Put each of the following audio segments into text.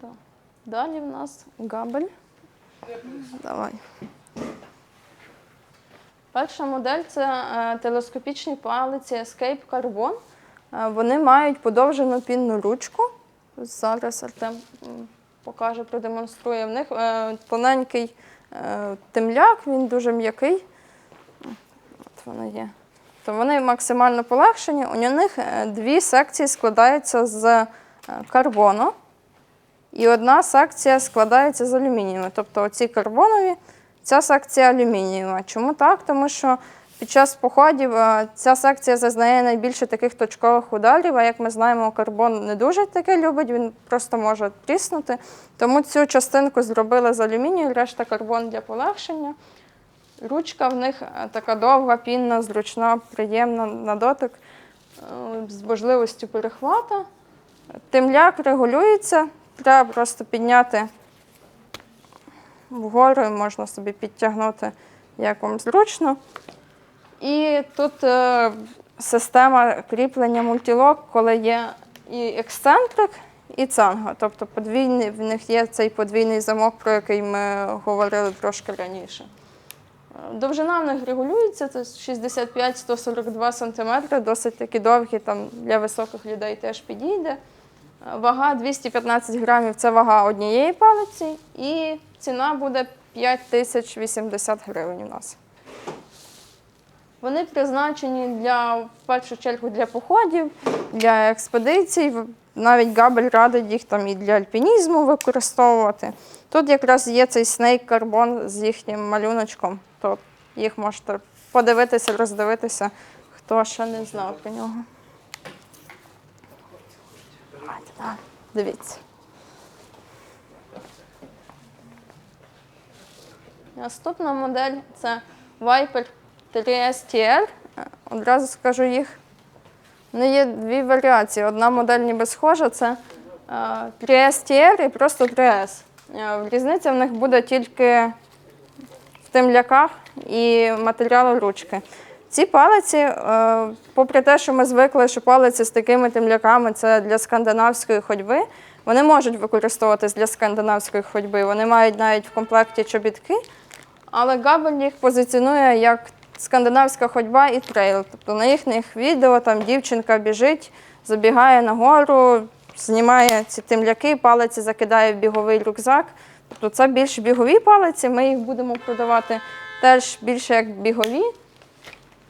Так. Далі в нас габель. Давай. Перша модель це е, телескопічні палиці Escape Carbon. Е, Вони мають подовжену пінну ручку. Зараз Артем покаже, продемонструє. В них е, тоненький темляк, він дуже м'який. От воно є. То вони максимально полегшені. У них дві секції складаються з карбону. І одна секція складається з алюмінієвої. Тобто оці карбонові, ця секція алюмінієва. Чому так? Тому що під час походів е, ця секція зазнає найбільше таких точкових ударів, а як ми знаємо, карбон не дуже таке любить, він просто може тріснути. Тому цю частинку зробили з алюмінію, решта карбон для полегшення. Ручка в них е, така довга, пінна, зручна, приємна на дотик, е, з можливістю перехвата. Темляк регулюється, треба просто підняти вгору, і можна собі підтягнути, як вам зручно. І тут е, система кріплення мультілок, коли є і ексцентрик, і цанго. Тобто подвійний, в них є цей подвійний замок, про який ми говорили трошки раніше. Довжина в них регулюється, це 65-142 см, досить такі довгі, там для високих людей теж підійде. Вага 215 грамів це вага однієї палиці, і ціна буде 5080 гривень у нас. Вони призначені для, в першу чергу для походів, для експедицій. Навіть Габель радить їх там і для альпінізму використовувати. Тут якраз є цей снейк карбон з їхнім малюночком, то їх можете подивитися, роздивитися, хто ще не знав про нього. Давайте, давай, Дивіться. Наступна модель це Viper 3 STR. Е, Одразу скажу їх. Ну, є дві варіації. Одна модель ніби схожа, це е, 3STR і просто 3S. Е, Різниця в них буде тільки в темляках і матеріалу ручки. Ці палиці, е, попри те, що ми звикли, що палиці з такими темляками це для скандинавської ходьби, вони можуть використовуватись для скандинавської ходьби. Вони мають навіть в комплекті чобітки, але Габель їх позиціонує як скандинавська ходьба і трейл. Тобто на їхніх відео там дівчинка біжить, забігає нагору, знімає ці темляки, палиці закидає в біговий рюкзак. Тобто це більш бігові палиці, ми їх будемо продавати теж більше як бігові.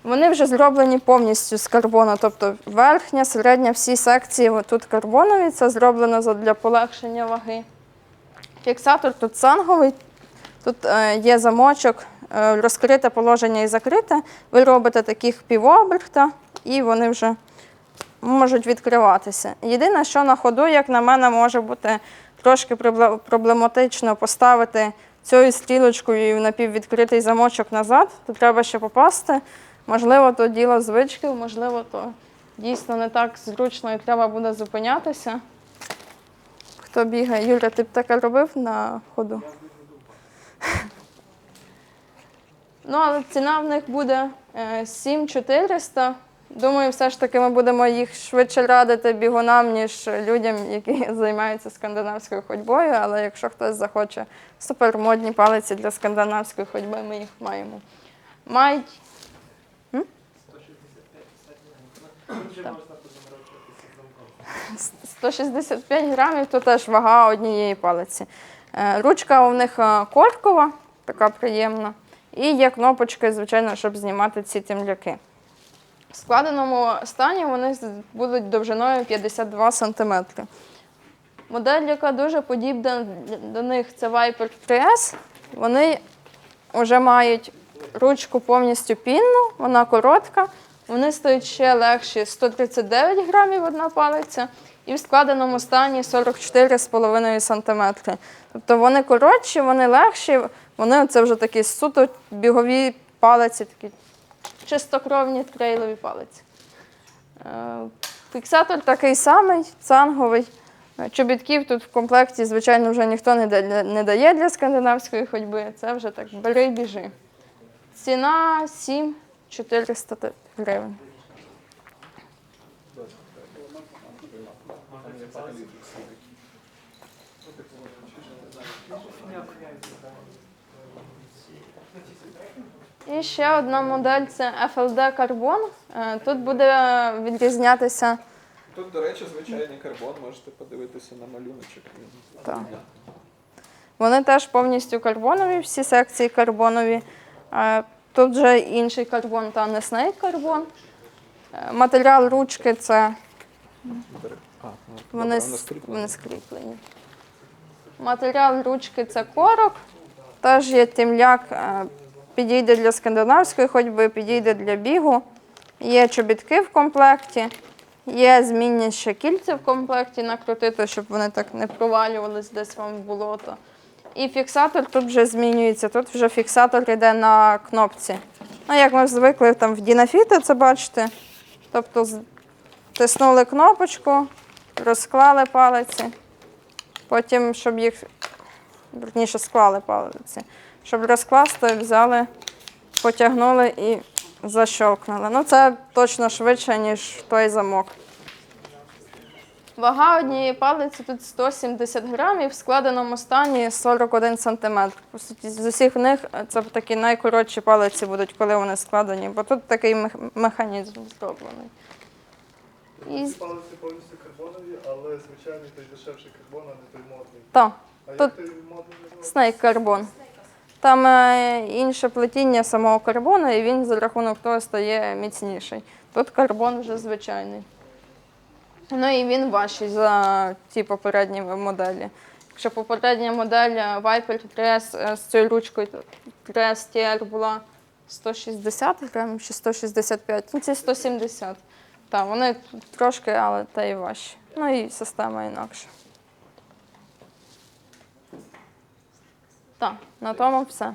Вони вже зроблені повністю з карбону, тобто верхня, середня, всі секції тут карбонові, це зроблено для полегшення ваги. Фіксатор тут санговий, тут е, є замочок, е, розкрите положення і закрите. Ви робите таких півоберта, і вони вже можуть відкриватися. Єдине, що на ходу, як на мене, може бути трошки проблематично поставити цією стрілочкою напіввідкритий замочок назад, то треба ще попасти. Можливо, то діло звички, можливо, то дійсно не так зручно і треба буде зупинятися. Хто бігає? Юля, ти б таке робив на ходу? Ну, але ціна в них буде е, 7400. Думаю, все ж таки ми будемо їх швидше радити бігунам, ніж людям, які займаються скандинавською ходьбою. Але якщо хтось захоче супермодні палиці для скандинавської ходьби, ми їх маємо. Мають 165 грамів то теж вага однієї палиці. Е, Ручка у них е, коркова, така приємна. І є кнопочки, звичайно, щоб знімати ці темляки. В складеному стані вони будуть довжиною 52 см. Модель, яка дуже подібна до них, це Viper 3S. Вони вже мають ручку повністю пінну, вона коротка. Вони стають ще легші 139 грамів одна палиця, і в складеному стані 44,5 см. Тобто вони коротші, вони легші, вони це вже такі суто бігові палиці, такі чистокровні трейлові палиці. Е, Фіксатор такий самий, цанговий. Е, Чобітків тут в комплекті, звичайно, вже ніхто не дає для скандинавської ходьби. Це вже так бери біжи. Ціна 7400 гривень. І ще одна модель це FLD Carbon. Е, Тут буде відрізнятися Тут, до речі, звичайний карбон, можете подивитися на малюночок. Так. Вони теж повністю карбонові, всі секції карбонові. Тут вже інший карбон та не снейк карбон. Е, Матеріал ручки це вони, вони скріплені. Матеріал ручки це корок. Теж є темляк, е, підійде для скандинавської ходьби, підійде для бігу. Є чобітки в комплекті, є змінні ще кільця в комплекті накрутити, щоб вони так не провалювались десь вам в болото. І фіксатор тут вже змінюється. Тут вже фіксатор йде на кнопці. Ну, як ми звикли там в Дінафіти це бачите. Тобто тиснули кнопочку, розклали палиці. Потім, щоб їх, верніше, склали палиці. Щоб розкласти, взяли, потягнули і защелкнули. Ну, це точно швидше, ніж той замок. Вага однієї палиці тут 170 грамів, в складеному стані 41 сантиметр. По суті, з усіх них е, це такі найкоротші палиці будуть, коли вони складені, бо тут такий механізм зроблений. І палиці повністю карбонові, але звичайний той дешевший карбон, а не той модний. так, А Тут- як той модний називається? Snake карбон. Там е, інше плетіння самого карбону, і він за рахунок того стає міцніший. Тут карбон вже звичайний. Ну і він важчий за ті попередні моделі. Якщо попередня модель е, Viper 3S е, з цією ручкою 3S TR була 160 грамів чи 165, ну ці 170. Так, вони трошки, але та й важчі. Ну і система інакша. Так, на тому все.